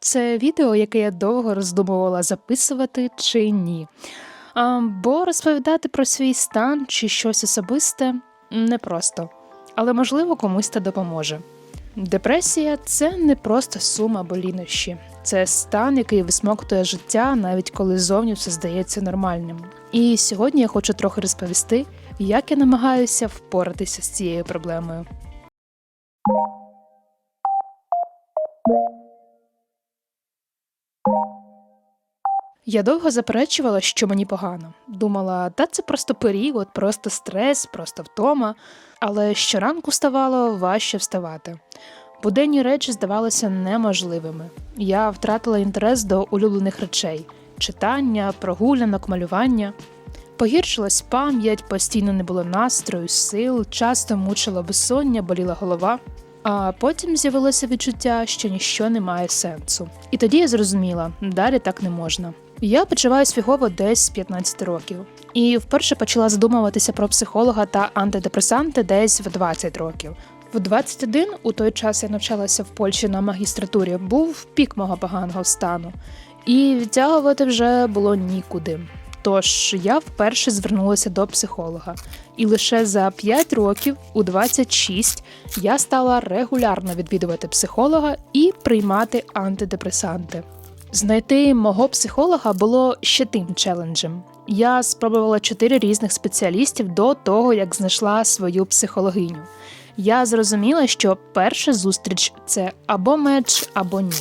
Це відео, яке я довго роздумувала записувати чи ні. Бо розповідати про свій стан чи щось особисте непросто, але можливо комусь це допоможе. Депресія це не просто сума або лінощі, це стан, який висмоктує життя, навіть коли зовні все здається нормальним. І сьогодні я хочу трохи розповісти, як я намагаюся впоратися з цією проблемою. Я довго заперечувала, що мені погано. Думала, та це просто період, просто стрес, просто втома. Але щоранку ставало важче вставати. Буденні речі здавалися неможливими. Я втратила інтерес до улюблених речей читання, прогулянок, малювання. Погіршилась пам'ять, постійно не було настрою, сил, часто мучила безсоння, боліла голова. А потім з'явилося відчуття, що ніщо не має сенсу. І тоді я зрозуміла, далі так не можна. Я почуваюсь фігово десь з 15 років, і вперше почала задумуватися про психолога та антидепресанти десь в 20 років. В 21, у той час я навчалася в Польщі на магістратурі, був пік мого поганого стану, і відтягувати вже було нікуди. Тож я вперше звернулася до психолога, і лише за 5 років, у 26, я стала регулярно відвідувати психолога і приймати антидепресанти. Знайти мого психолога було ще тим челенджем. Я спробувала чотири різних спеціалістів до того, як знайшла свою психологиню. Я зрозуміла, що перша зустріч це або меч, або ні.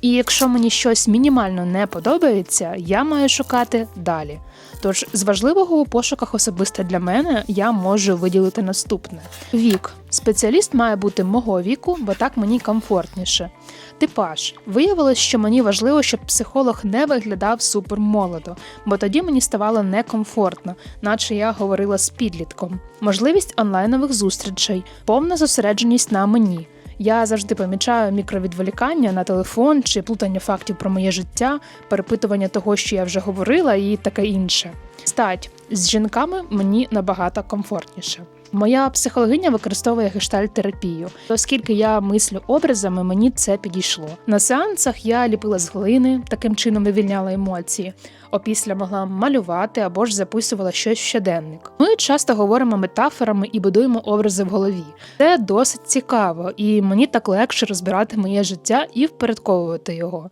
І якщо мені щось мінімально не подобається, я маю шукати далі. Тож з важливого у пошуках особисто для мене я можу виділити наступне: вік. Спеціаліст має бути мого віку, бо так мені комфортніше. Типаж виявилось, що мені важливо, щоб психолог не виглядав супермолодо, бо тоді мені ставало некомфортно, наче я говорила з підлітком. Можливість онлайнових зустрічей, повна зосередженість на мені. Я завжди помічаю мікровідволікання на телефон чи плутання фактів про моє життя, перепитування того, що я вже говорила, і таке інше. Стать з жінками мені набагато комфортніше. Моя психологиня використовує гештальт-терапію, оскільки я мислю образами, мені це підійшло. На сеансах я ліпила з глини, таким чином вивільняла емоції. Опісля могла малювати або ж записувала щось в щоденник. Ми часто говоримо метафорами і будуємо образи в голові. Це досить цікаво, і мені так легше розбирати моє життя і впорядковувати його.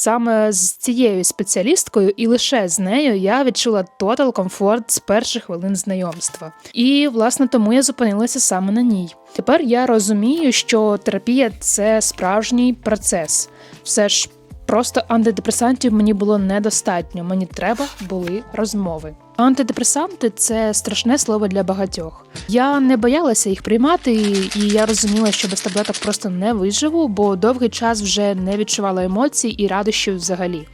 Саме з цією спеціалісткою, і лише з нею я відчула тотал комфорт з перших хвилин знайомства. І власне тому я зупинилася саме на ній. Тепер я розумію, що терапія це справжній процес. Все ж просто антидепресантів мені було недостатньо. Мені треба були розмови. Антидепресанти це страшне слово для багатьох. Я не боялася їх приймати, і я розуміла, що без таблеток просто не виживу, бо довгий час вже не відчувала емоцій і радощів взагалі.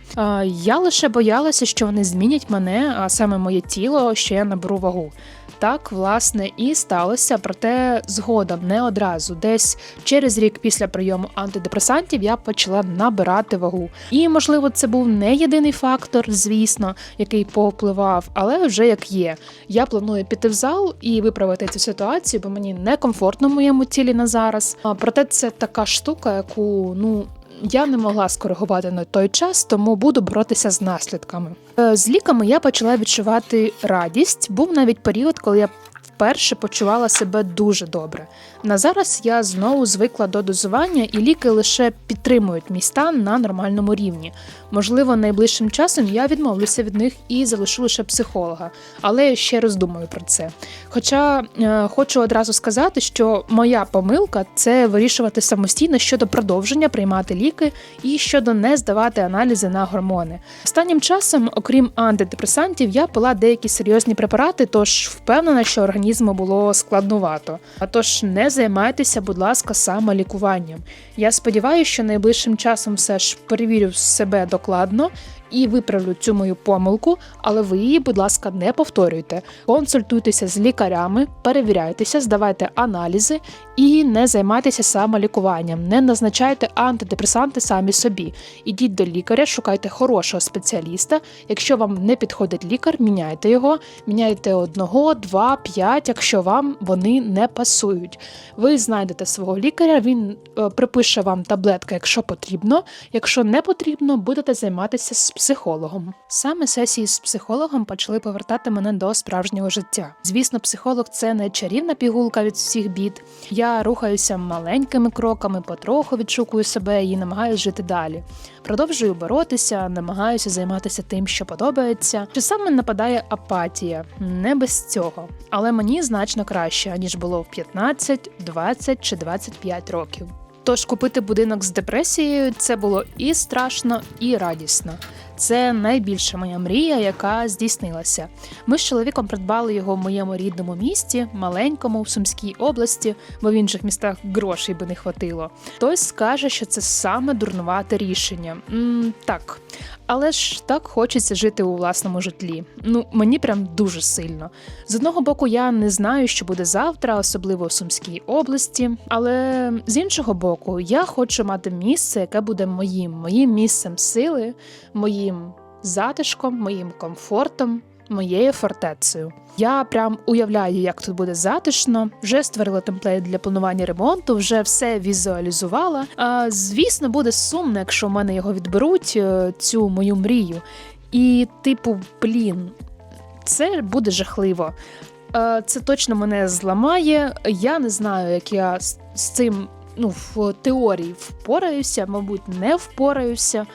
Я лише боялася, що вони змінять мене, а саме моє тіло, що я наберу вагу. Так, власне, і сталося, проте згодом не одразу. Десь через рік після прийому антидепресантів я почала набирати вагу. І, можливо, це був не єдиний фактор, звісно, який повпливав, але вже як є. Я планую піти в зал і виправити цю ситуацію, бо мені некомфортно в моєму тілі на зараз. Проте це така штука, яку ну. Я не могла скоригувати на той час, тому буду боротися з наслідками. Е, З ліками я почала відчувати радість. Був навіть період, коли я вперше почувала себе дуже добре. На зараз я знову звикла до дозування, і ліки лише підтримують мій стан на нормальному рівні. Можливо, найближчим часом я відмовлюся від них і залишу лише психолога, але ще роздумую про це. Хоча е, хочу одразу сказати, що моя помилка це вирішувати самостійно щодо продовження приймати ліки і щодо не здавати аналізи на гормони. Останнім часом, окрім антидепресантів, я пила деякі серйозні препарати, тож впевнена, що організму було складнувато. А тож не займайтеся, будь ласка, самолікуванням. Я сподіваюся, що найближчим часом все ж перевірю себе докладно і виправлю цю мою помилку, але ви її, будь ласка, не повторюйте. Консультуйтеся з лікарями, перевіряйтеся, здавайте аналізи і не займайтеся самолікуванням. Не назначайте антидепресанти самі собі. Ідіть до лікаря, шукайте хорошого спеціаліста. Якщо вам не підходить лікар, міняйте його, міняйте одного, два, п'ять, якщо вам вони не пасують. Ви знайдете свого лікаря, він е, припише вам таблетки, якщо потрібно. Якщо не потрібно, будете займатися з психологом. Саме сесії з психологом почали повертати мене до справжнього життя. Звісно, психолог це не чарівна пігулка від всіх бід. Я рухаюся маленькими кроками, потроху відшукую себе і намагаюся жити далі. Продовжую боротися, намагаюся займатися тим, що подобається. Часами нападає апатія, не без цього, але мені значно краще ніж було в 15, 20 чи 25 років. Тож купити будинок з депресією це було і страшно, і радісно. Це найбільша моя мрія, яка здійснилася. Ми з чоловіком придбали його в моєму рідному місті, маленькому в Сумській області, бо в інших містах грошей би не хватило. Хтось скаже, що це саме дурнувате рішення. м так. Але ж так хочеться жити у власному житлі. Ну мені прям дуже сильно. З одного боку, я не знаю, що буде завтра, особливо в Сумській області. Але з іншого боку, я хочу мати місце, яке буде моїм, моїм місцем сили, моїм затишком, моїм комфортом, моєю фортецею. Я прям уявляю, як тут буде затишно. Вже створила темплейт для планування ремонту, вже все візуалізувала. А, звісно, буде сумно, якщо в мене його відберуть, е, цю мою мрію. І, типу, блін, це буде жахливо. Е, Це точно мене зламає. Я не знаю, як я з цим ну, в теорії впораюся, мабуть, не впораюся.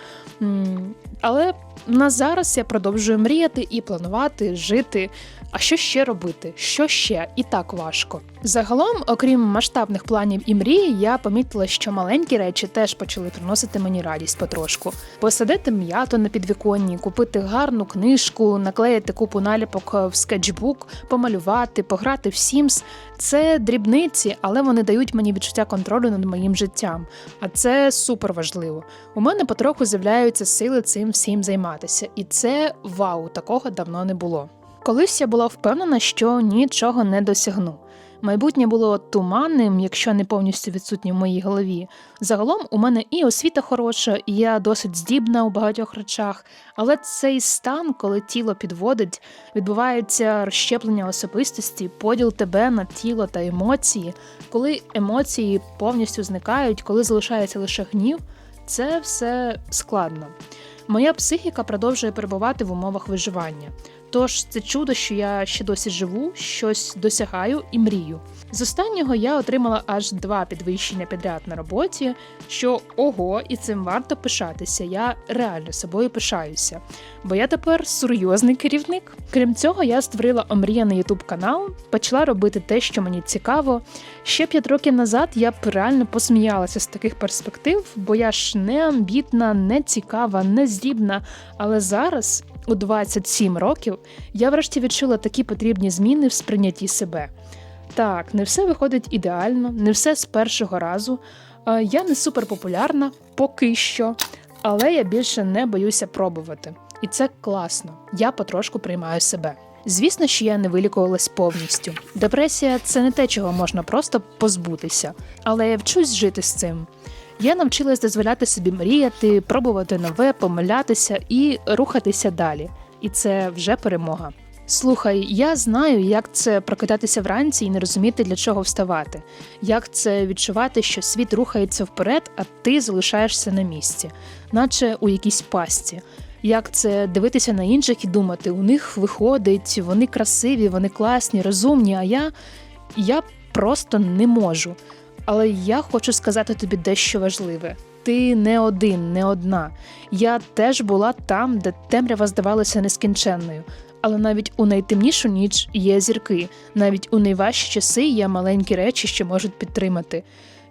Але на зараз я продовжую мріяти і планувати, жити. А що ще робити? Що ще? І так важко. Загалом, окрім масштабних планів і мрій, я помітила, що маленькі речі теж почали приносити мені радість потрошку. Посадити м'ято на підвіконні, купити гарну книжку, наклеїти купу наліпок в скетчбук, помалювати, пограти в Sims – це дрібниці, але вони дають мені відчуття контролю над моїм життям. А це супер важливо. У мене потроху з'являються сили цим всім займатися, і це вау, такого давно не було. Колись я була впевнена, що нічого не досягну. Майбутнє було туманним, якщо не повністю відсутнє в моїй голові. Загалом у мене і освіта хороша, і я досить здібна у багатьох речах, але цей стан, коли тіло підводить, відбувається розщеплення особистості, поділ тебе на тіло та емоції, коли емоції повністю зникають, коли залишається лише гнів, це все складно. Моя психіка продовжує перебувати в умовах виживання. Тож це чудо, що я ще досі живу, щось досягаю і мрію. З останнього я отримала аж два підвищення підряд на роботі, що ого, і цим варто пишатися. Я реально собою пишаюся, бо я тепер серйозний керівник. Крім цього, я створила омріяний ютуб канал, почала робити те, що мені цікаво. Ще п'ять років назад я б реально посміялася з таких перспектив, бо я ж не амбітна, не цікава, не здібна. Але зараз у 27 років я врешті відчула такі потрібні зміни в сприйнятті себе. Так, не все виходить ідеально, не все з першого разу. Е, Я не суперпопулярна поки що, але я більше не боюся пробувати. І це класно. Я потрошку приймаю себе. Звісно, що я не вилікувалась повністю. Депресія це не те, чого можна просто позбутися, але я вчусь жити з цим. Я навчилась дозволяти собі мріяти, пробувати нове, помилятися і рухатися далі. І це вже перемога. Слухай, я знаю, як це прокидатися вранці і не розуміти, для чого вставати, як це відчувати, що світ рухається вперед, а ти залишаєшся на місці, наче у якійсь пастці. Як це дивитися на інших і думати, у них виходить, вони красиві, вони класні, розумні, а я, я просто не можу. Але я хочу сказати тобі дещо важливе. Ти не один, не одна. Я теж була там, де темрява здавалася нескінченною. Але навіть у найтемнішу ніч є зірки, навіть у найважчі часи є маленькі речі, що можуть підтримати.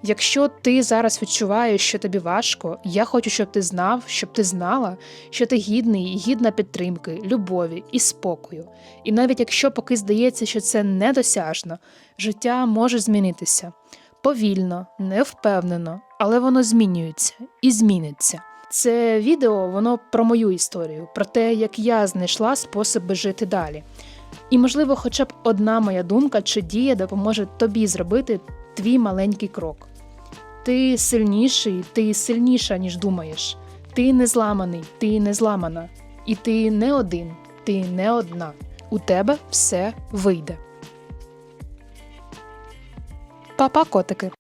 Якщо ти зараз відчуваєш, що тобі важко, я хочу, щоб ти знав, щоб ти знала, що ти гідний гідна підтримки, любові і спокою. І навіть якщо поки здається, що це недосяжно, життя може змінитися повільно, невпевнено, але воно змінюється і зміниться. Це відео воно про мою історію, про те, як я знайшла способи жити далі. І, можливо, хоча б одна моя думка чи дія допоможе тобі зробити твій маленький крок. Ти сильніший, ти сильніша, ніж думаєш. Ти не зламаний, ти не зламана. І ти не один, ти не одна. У тебе все вийде. Папа котики.